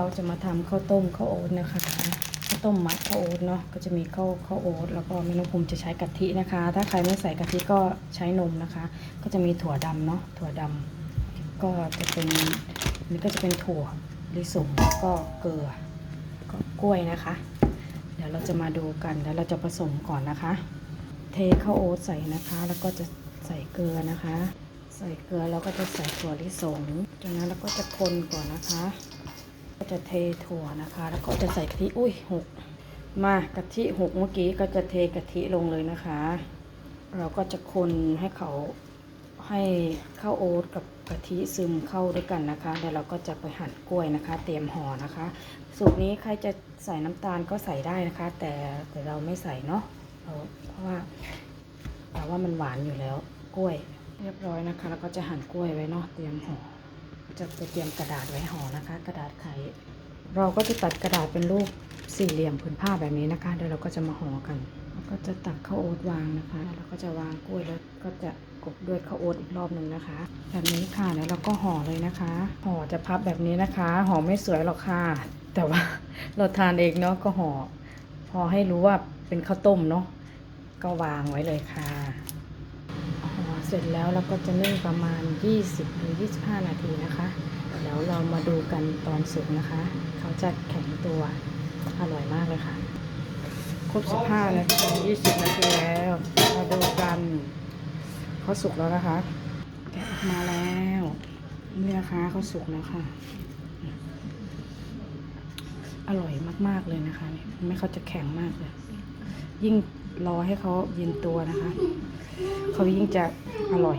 เราจะมาทำข้าวต้มข้าวโอ๊ตนะคะข้าวต้มมัดข้าวโอ๊ตเนาะก็จะมีข้าวข้าวโอ๊ตแล้วก็แม่น้องภูมิจะใช้กะทินะคะ ถ้าใครไม่ใส่กะทิก็ใช้นมนะคะ ก็จะมีถั่วดำเนาะถั่วดำก็จะเป็นนนี่ก็จะเป็นถั่วลิสงแล้วก็เกลือก็กล้วยนะคะ เดี๋ยวเราจะมาดูกันแล้วเราจะผสมก่อนนะคะ เทข้าวโอ๊ตใส่นะคะ แล้วก็จะใส่เกลือนะคะ ใส่เกลือแล้วก็จะใส่ถั่วลิสงจากนั้นเราก็จะคนก่อนนะคะ ก็จะเทถั่วนะคะ แล้วก็จะใส่กะทิอุ้ยหกมากะทิหกเมื่อกี้ก็จะเทกะทิลงเลยนะคะ เราก็จะคนให้เขาให้ข้าวโอ๊ตกับกะทิซึมเข้าด้วยกันนะคะแล้วเราก็จะไปหั่นกล้วยนะคะ เตรียมห่อนะคะ สูตรนี้ใครจะใส่น้ำตาลก็ใส่ได้นะคะ แต่แต่เราไม่ใส่เนาะเราเพราะว่าแต่ว่ามันหวานอยู่แล้วกล้วย เรียบร้อยนะคะ แล้วก็จะหั่นกล้วยไว้เนาะเตรียมห่อ จะไปเตรียมกระดาษไว้ห่อนะคะ กระดาษไขเราก็จะตัดกระดาษเป็นรูปสี่เหลี่ยมผืนผ้าแบบนี้นะคะเดี๋ยวเราก็จะมาห่อกันแล้วก็จะตักข้าวโอ๊ตวางนะคะแล้วก็จะวางกล้วยแล้วก็จะกบด้วยข้าวโอ๊ตอีกรอบหนึ่งนะคะ แบบนี้ค่ะแล้วเราก็ห่อเลยนะคะ ห่อจะพับแบบนี้นะคะห่อไม่สวยหรอกค่ะ แต่ว่าเราทานเองเนาะก็ห่อพอให้รู้ว่าเป็นข้าวต้มเนาะก็วางไว้เลยค่ะ เสร็จแล้วเราก็จะนึ่งประมาณ 20 หรือ 25 นาทีนะคะเดี๋ยวเรามาดูกันตอนสุกนะคะ เขาจะแข็งตัวอร่อยมากเลยค่ะ ครบ 15 นาที 20 นาทีแล้ว มาดูกันเขาสุกแล้วนะคะ แกะออกมาแล้วนี่นะคะเขาสุกแล้วค่ะ อร่อยมากๆเลยนะคะ ไม่เขาจะแข็งมากเลย ยิ่งรอให้เขาเย็นตัวนะคะ เขายิ่งจะอร่อย